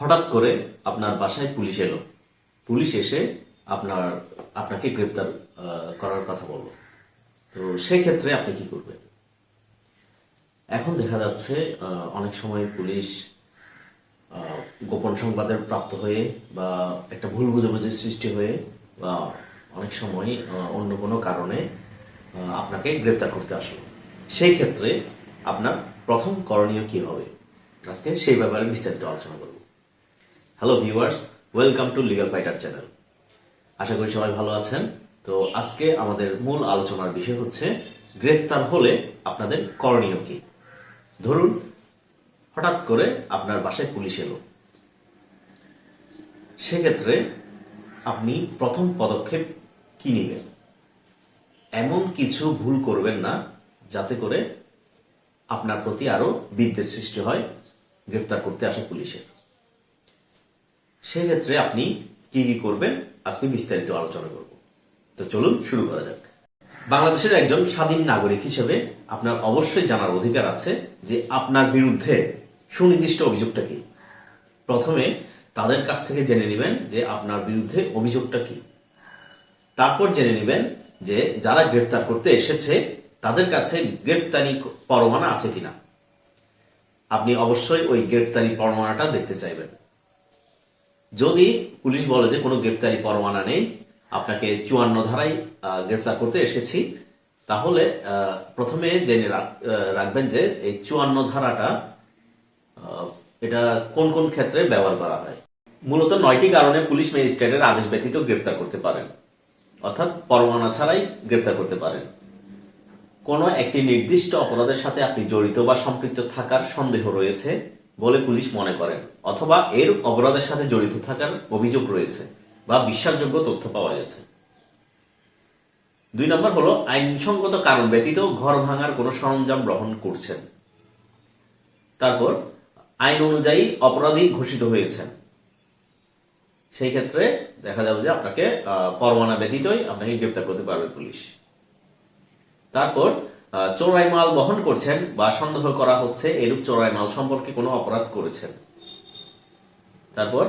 হঠাৎ করে আপনার বাসায় পুলিশ এলো। পুলিশ এসে আপনার, আপনাকে গ্রেপ্তার করার কথা বলল। তো সেই ক্ষেত্রে আপনি কি করবেন? এখন দেখা যাচ্ছে অনেক সময় পুলিশ গোপন সংবাদের প্রাপ্ত হয়ে বা একটা ভুল বুঝাবুঝির সৃষ্টি হয়ে বা অনেক সময় অন্য কোনো কারণে আপনাকে গ্রেপ্তার করতে আসলো। সেই ক্ষেত্রে আপনার প্রথম করণীয় কি হবে? আজকে সেই ব্যাপারে বিস্তারিত আলোচনা করব। Hello viewers welcome to legal fighter channel আশা করি সবাই ভালো আছেন। তো আজকে আমাদের মূল আলোচনার বিষয় হচ্ছে গ্রেফতার হলে আপনাদের করণীয় কি? ধরুন, হঠাৎ করে আপনার বাসায় পুলিশ এলো। সেক্ষেত্রে আপনি প্রথম পদক্ষেপ কি নেবেন? এমন কিছু ভুল করবেন না, যাতে করে আপনার প্রতি আরও বিদ্বেষ সৃষ্টি হয় গ্রেফতার করতে আসা পুলিশের। সেক্ষেত্রে আপনি কি কি করবেন আজকে বিস্তারিত আলোচনা করব। তো চলুন শুরু করা যাক। বাংলাদেশের একজন স্বাধীন নাগরিক হিসেবে আপনার অবশ্যই জানার অধিকার আছে যে আপনার বিরুদ্ধে সুনির্দিষ্ট অভিযোগটা কি? প্রথমে তাদের কাছ থেকে জেনে নেবেন যে আপনার বিরুদ্ধে অভিযোগটা কি। তারপর জেনে নেবেন যে যারা গ্রেপ্তার করতে এসেছে, তাদের কাছে গ্রেপ্তারি পরোয়ানা আছে কিনা। আপনি অবশ্যই ওই গ্রেপ্তারি পরোয়ানাটা দেখতে চাইবেন। যদি পুলিশ বলে যে কোনো গ্রেপ্তারি পরোয়ানা নেই, আপনাকে চুয়ান্ন ধারায় গ্রেপ্তার করতে এসেছি, তাহলে প্রথমে জেনে রাখ- রাখবেন যে এই চুয়ান্ন ধারাটা এটা কোন কোন ক্ষেত্রে ব্যবহার করা হয়। মূলত নয়টি কারণে পুলিশ ম্যাজিস্ট্রেটের আদেশ ব্যতীত গ্রেপ্তার করতে পারেন, অর্থাৎ পরোয়ানা ছাড়াই গ্রেপ্তার করতে পারেন। কোনো একটি নির্দিষ্ট অপরাধের সাথে আপনি জড়িত বা সম্পৃক্ত থাকার সন্দেহ রয়েছে বলে পুলিশ মনে করেন অথবা এর অপরাধের সাথে জড়িত থাকার অভিযোগ রয়েছে বা বিশ্বাসযোগ্য তথ্য পাওয়া গেছে। দুই নম্বর হলো আইনসঙ্গত কারণ ব্যতীত ঘর ভাঙার কোনো সরঞ্জাম গ্রহণ করছেন। তারপর আইন অনুযায়ী অপরাধী ঘোষিত হয়েছেন। সেই ক্ষেত্রে দেখা যাবে যে আপনাকে আহ, পরোয়ানা ব্যতীতই আপনাকে গ্রেপ্তার করতে পারবে পুলিশ। তারপর চোরাই মাল বহন করছেন বা সন্দেহ করা হচ্ছে এরূপ চোরাই মাল সম্পর্কে কোনো অপরাধ করেছেন। তারপর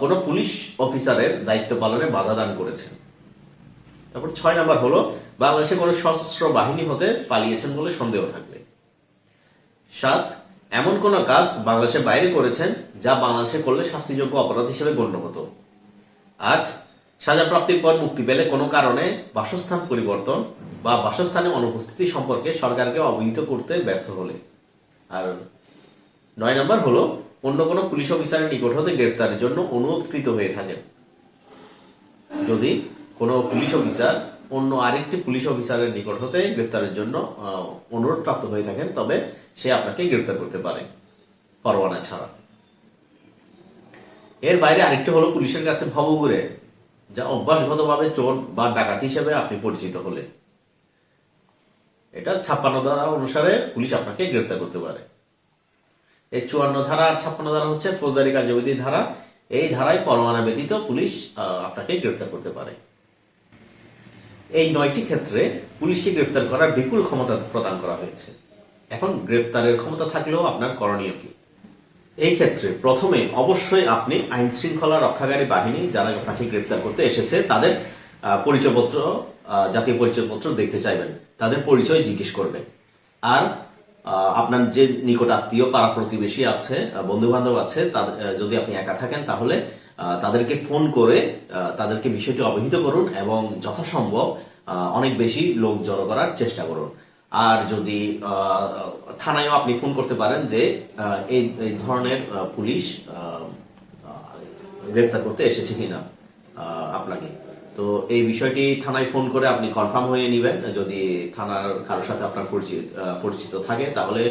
কোনো পুলিশ অফিসারের দায়িত্ব পালনে বাধা দান করেছেন। তারপর ছয় নাম্বার হলো, বাংলাদেশে কোনো সশস্ত্র বাহিনী হতে পালিয়েছেন বলে সন্দেহ থাকবে। সাত, এমন কোন কাজ বাংলাদেশের বাইরে করেছেন যা বাংলাদেশে করলে শাস্তিযোগ্য অপরাধ হিসেবে গণ্য হতো। আট, সাজা প্রাপ্তির পর মুক্তি পেলে কোনো কারণে বাসস্থান পরিবর্তন বা বাসস্থানে অনুপস্থিতি সম্পর্কে সরকারকে অবহিত করতে ব্যর্থ হলে। আর নয় নম্বর হলো, অন্য কোনো পুলিশ অফিসারের নিকট হতে গ্রেপ্তারের জন্য অনুরোধকৃত হয়ে থাকেন। যদি কোনো পুলিশ অফিসার অন্য আরেকটি পুলিশ অফিসারের নিকট হতে গ্রেপ্তারের জন্য অনুরোধ প্রাপ্ত হয়ে থাকেন, তবে সে আপনাকে গ্রেপ্তার করতে পারে, পরোয়ানা ছাড়া। এর বাইরে আরেকটি হলো, পুলিশের কাছে ভবঘুরে, যা অভ্যাসগতভাবে চোর বা ডাকাত হিসেবে আপনি পরিচিত হলে। এটা ছাপ্পান্ন ধারা অনুসারে পুলিশ আপনাকে গ্রেফতার করতে পারে। এই চুয়ান্ন ধারা আর ছাপ্পান্ন ধারা হচ্ছে ফৌজদারি কার্যবিধি ধারা। এই ধারায় পরোয়ানা ব্যতীত পুলিশ আপনাকে গ্রেফতার করতে পারে। এই নয়টি ক্ষেত্রে পুলিশকে গ্রেফতার করার বিপুল ক্ষমতা প্রদান করা হয়েছে। এখন গ্রেফতারের ক্ষমতা থাকলেও আপনার করণীয় কি? এই ক্ষেত্রে প্রথমে অবশ্যই আপনি আইন শৃঙ্খলা রক্ষাকারী বাহিনী যারা আপনাকে গ্রেপ্তার করতে এসেছে, তাদের পরিচয়পত্র জাতীয় পরিচয়পত্র দেখতে চাইবেন। তাদের পরিচয় জিজ্ঞেস করবেন আর আপনার যে নিকট আত্মীয়, পাড়া প্রতিবেশী আছে বন্ধু বান্ধব আছে যদি আপনি একা থাকেন, তাহলে তাদেরকে ফোন করে তাদেরকে বিষয়টি অবহিত করুন এবং যথাসম্ভব অনেক বেশি লোক জড়ো করার চেষ্টা করুন। আর যদি থানায়ও আপনি ফোন করতে পারেন যে এই ধরনের পুলিশ গ্রেফতার করতে এসেছে কিনা আপনাকে। তো এই বিষয়টি থানায় ফোন করে আপনি কনফার্ম হয়ে নেবেন। যদি থানার কারোর সাথে আপনার পরিচিত পরিচিত থাকে, তাহলে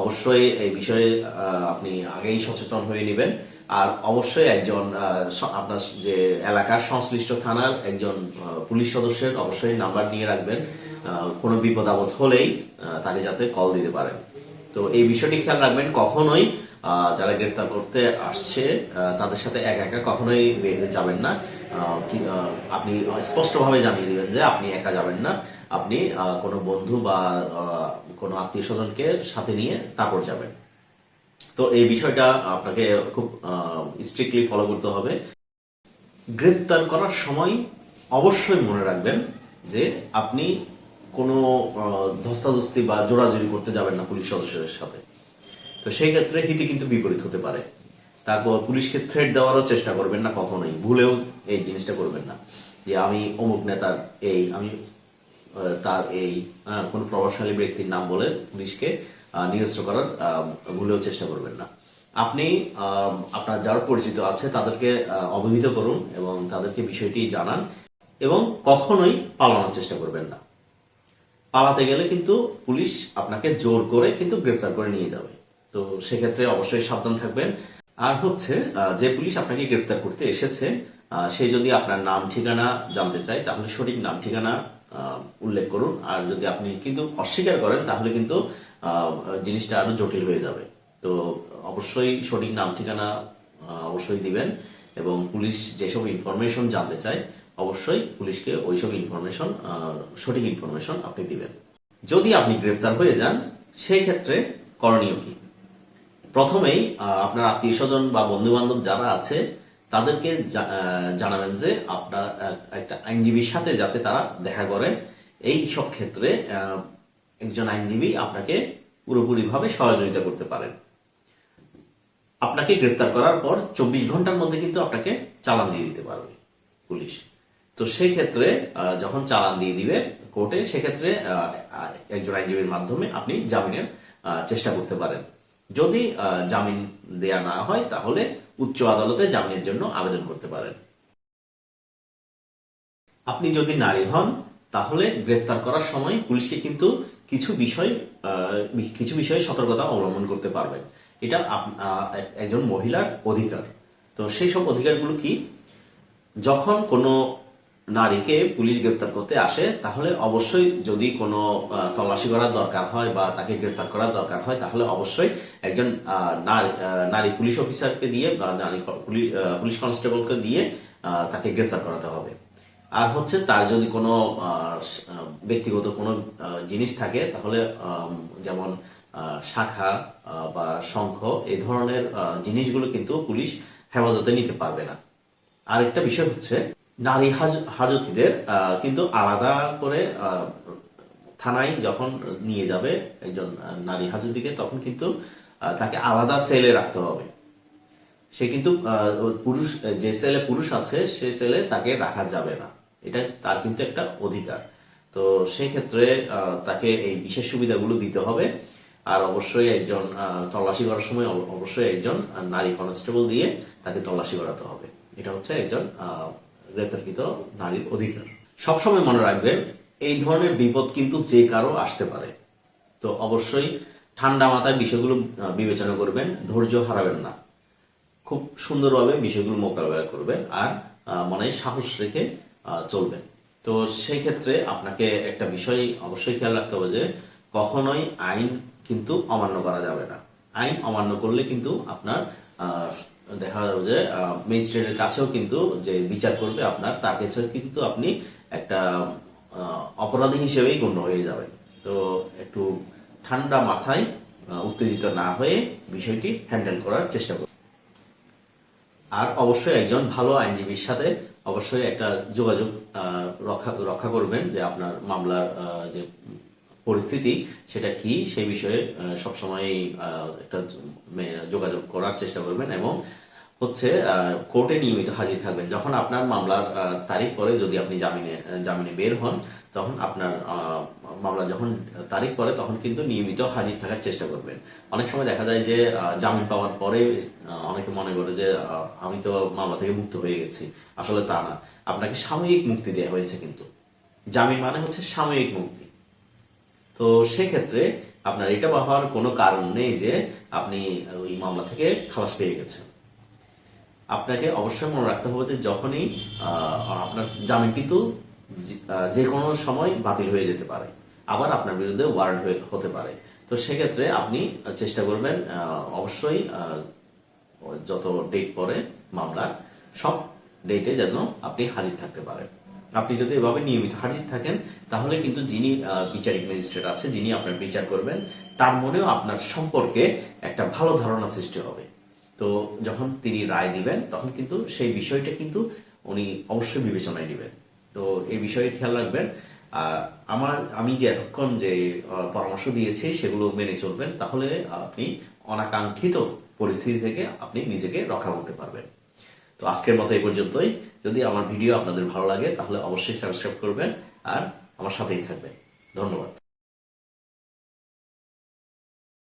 অবশ্যই এই বিষয়ে আপনি আগেই সচেতন হয়ে নেবেন। আর অবশ্যই একজন আপনার যে এলাকার সংশ্লিষ্ট থানার একজন পুলিশ সদস্যের অবশ্যই নাম্বার নিয়ে রাখবেন। কোনো বিপদ আপদ হলেই তাকে যাতে কল দিতে পারেন। তো এই বিষয়টি খেয়াল রাখবেন, কখনোই যারা গ্রেফতার করতে আসছে তাদের সাথে একা একা কখনোই যাবেন না। আপনি স্পষ্টভাবে জানিয়ে দিবেন যে আপনি একা যাবেন না। আপনি কোনো বন্ধু বা কোনো আত্মীয় স্বজনকে সাথে নিয়ে তারপর যাবেন। তো এই বিষয়টা আপনাকে খুব স্ট্রিক্টলি ফলো করতে হবে। গ্রেপ্তার করার সময় অবশ্যই মনে রাখবেন যে আপনি কোনো ধস্তাধস্তি বা জোরাজুরি করতে যাবেন না পুলিশ সদস্যদের সাথে। তো সেই ক্ষেত্রে হিতে কিন্তু বিপরীত হতে পারে। তারপর পুলিশকে থ্রেট দেওয়ারও চেষ্টা করবেন না কখনোই। ভুলেও এই জিনিসটা করবেন না। যে আমি অমুক নেতার এই, আমি তার এই কোন প্রভাবশালী ব্যক্তির নাম বলে পুলিশকে নিরস্ত্র করার ভুলেও চেষ্টা করবেন না। আপনি আপনার যারা পরিচিত আছে তাদেরকে অবহিত করুন এবং তাদেরকে বিষয়টি জানান এবং কখনোই পালানোর চেষ্টা করবেন না। পালাতে গেলে কিন্তু পুলিশ আপনাকে জোর করে কিন্তু গ্রেফতার করে নিয়ে যাবে। তো সেক্ষেত্রে অবশ্যই সাবধান থাকবেন। আর হচ্ছে যে পুলিশ আপনাকে গ্রেপ্তার করতে এসেছে সে যদি আপনার নাম, ঠিকানা জানতে চায়, তাহলে সঠিক নাম, ঠিকানা উল্লেখ করুন। আর যদি আপনি কিন্তু অস্বীকার করেন, তাহলে কিন্তু জিনিসটা আরও জটিল হয়ে যাবে। তো অবশ্যই সঠিক নাম, ঠিকানা অবশ্যই দিবেন এবং পুলিশ যেসব ইনফরমেশন জানতে চায়, অবশ্যই পুলিশকে ওইসব ইনফরমেশন সঠিক ইনফরমেশন আপনি দিবেন। যদি আপনি গ্রেফতার হয়ে যান, সেই ক্ষেত্রে করণীয় কি? প্রথমেই আপনার আত্মীয় স্বজন বা বন্ধু বান্ধব যারা আছে তাদেরকে জানাবেন যে আপনার একটা আইনজীবীর সাথে যাতে তারা দেখা করে। এই সব ক্ষেত্রে একজন আইনজীবী আপনাকে পুরোপুরিভাবে সহযোগিতা করতে পারেন। আপনাকে গ্রেপ্তার করার পর চব্বিশ ঘণ্টার মধ্যে কিন্তু আপনাকে চালান দিয়ে দিতে পারবে পুলিশ। তো সেই ক্ষেত্রে আহ, যখন চালান দিয়ে দিবে কোর্টে সেক্ষেত্রে একজন আইনজীবীর মাধ্যমে আপনি জামিনের চেষ্টা করতে পারেন। যদি জামিন দেয়া না হয়, তাহলে উচ্চ আদালতে জামিনের জন্য আবেদন করতে পারেন। আপনি যদি নারী হন, তাহলে গ্রেপ্তার করার সময় পুলিশকে কিন্তু কিছু বিষয় কিছু বিষয়ে সতর্কতা অবলম্বন করতে পারবেন। এটা একজন মহিলার অধিকার। তো সেই সব অধিকারগুলো কি? যখন কোনো নারীকে পুলিশ গ্রেপ্তার করতে আসে, তাহলে অবশ্যই যদি কোনো তল্লাশি করার দরকার হয় বা তাকে গ্রেপ্তার করার দরকার হয়, তাহলে অবশ্যই একজন নারী পুলিশ অফিসারকে দিয়ে বা নারী পুলিশ কনস্টেবলকে দিয়ে তাকে গ্রেপ্তার করাতে হবে। আর হচ্ছে তার যদি কোনো ব্যক্তিগত কোনো জিনিস থাকে, তাহলে যেমন শাখা বা শঙ্খ এই ধরনের জিনিসগুলো কিন্তু পুলিশ হেফাজতে নিতে পারবে না। আরেকটা বিষয় হচ্ছে নারী হাজ- হাজতিদের কিন্তু আলাদা করে থানায় যখন নিয়ে যাবে একজন নারী হাজতিকে, তখন কিন্তু তাকে আলাদা সেলে রাখতে হবে। সে কিন্তু পুরুষ, যে সেলে পুরুষ আছে, সে সেলে তাকে রাখা যাবে না। এটা তার কিন্তু একটা অধিকার। তো সেক্ষেত্রে তাকে এই বিশেষ সুবিধাগুলো দিতে হবে। আর অবশ্যই একজন তল্লাশি করার সময় অবশ্যই একজন নারী কনস্টেবল দিয়ে তাকে তল্লাশি করাতে হবে। এটা হচ্ছে একজন আহ, গ্রেপ্তারকৃত নারীর অধিকার। সবসময় মনে রাখবেন এই ধরনের বিপদ কিন্তু যে কারও আসতে পারে। তো অবশ্যই ঠান্ডা মাথায় বিষয়গুলো বিবেচনা করবেন ধৈর্য হারাবেন না। খুব সুন্দরভাবে বিষয়গুলো মোকাবেলা করবেন আর মনে সাহস রেখে চলবেন। তো সেই ক্ষেত্রে আপনাকে একটা বিষয় অবশ্যই খেয়াল রাখতে হবে যে কখনোই আইন কিন্তু অমান্য করা যাবে না। আইন অমান্য করলে কিন্তু আপনার দেখা যাবে যে ম্যাজিস্ট্রেটের কাছেও কিন্তু যে বিচার করবে আপনার, তার কাছে কিন্তু আপনি একটা অপরাধী হিসেবেই গণ্য হয়ে যাবেন। তো একটু ঠান্ডা মাথায় উত্তেজিত না হয়ে বিষয়টি হ্যান্ডেল করার চেষ্টা করুন। আর অবশ্যই একজন ভালো আইনজীবীর সাথে অবশ্যই একটা যোগাযোগ রক্ষা রক্ষা করবেন যে আপনার মামলার যে পরিস্থিতি, সেটা কি সেই বিষয়ে সবসময় একটা যোগাযোগ করার চেষ্টা করবেন এবং হচ্ছে কোর্টে নিয়মিত হাজির থাকবেন। যখন আপনার মামলার তারিখ পরে যদি আপনি জামিনে জামিনে বের হন, তখন আপনার মামলা যখন তারিখ পরে, তখন কিন্তু নিয়মিত হাজির থাকার চেষ্টা করবেন। অনেক সময় দেখা যায় যে জামিন পাওয়ার পরে অনেকে মনে করে যে আমি তো মামলা থেকে মুক্ত হয়ে গেছি। আসলে তা না। আপনাকে সাময়িক মুক্তি দেওয়া হয়েছে কিন্তু। জামিন মানে হচ্ছে সাময়িক মুক্তি। তো সেক্ষেত্রে আপনার এটা ভাবার কোনো কারণ নেই যে আপনি ওই মামলা থেকে খালাস পেয়ে গেছেন। আপনাকে অবশ্যই মনে রাখতে হবে যে যখনই আপনার জামিন কিন্তু যে- কোনো সময় বাতিল হয়ে যেতে পারে। আবার আপনার বিরুদ্ধে ওয়ারেন্ট হতে পারে। তো সেক্ষেত্রে আপনি চেষ্টা করবেন অবশ্যই যত ডেট পরে মামলার, সব ডেটে যেন আপনি হাজির থাকতে পারেন। আপনি যদি এভাবে নিয়মিত হাজির থাকেন, তাহলে কিন্তু যিনি বিচারিক ম্যাজিস্ট্রেট আছে, যিনি আপনার বিচার করবেন, তার মনেও আপনার সম্পর্কে একটা ভালো ধারণা সৃষ্টি হবে। তো যখন তিনি রায় দিবেন, তখন কিন্তু সেই বিষয়টা কিন্তু উনি অবশ্যই বিবেচনায় নেবেন। তো এই বিষয়ে খেয়াল রাখবেন আমার, আমি যে এতক্ষণ যে পরামর্শ দিয়েছি, সেগুলো মেনে চলবেন, তাহলে আপনি অনাকাঙ্ক্ষিত পরিস্থিতি থেকে আপনি নিজেকে রক্ষা করতে পারবেন। তো আজকের মতো এই পর্যন্তই। যদি আমার ভিডিও আপনাদের ভালো লাগে, তাহলে অবশ্যই সাবস্ক্রাইব করবেন আর আমার সাথেই থাকবেন। ধন্যবাদ।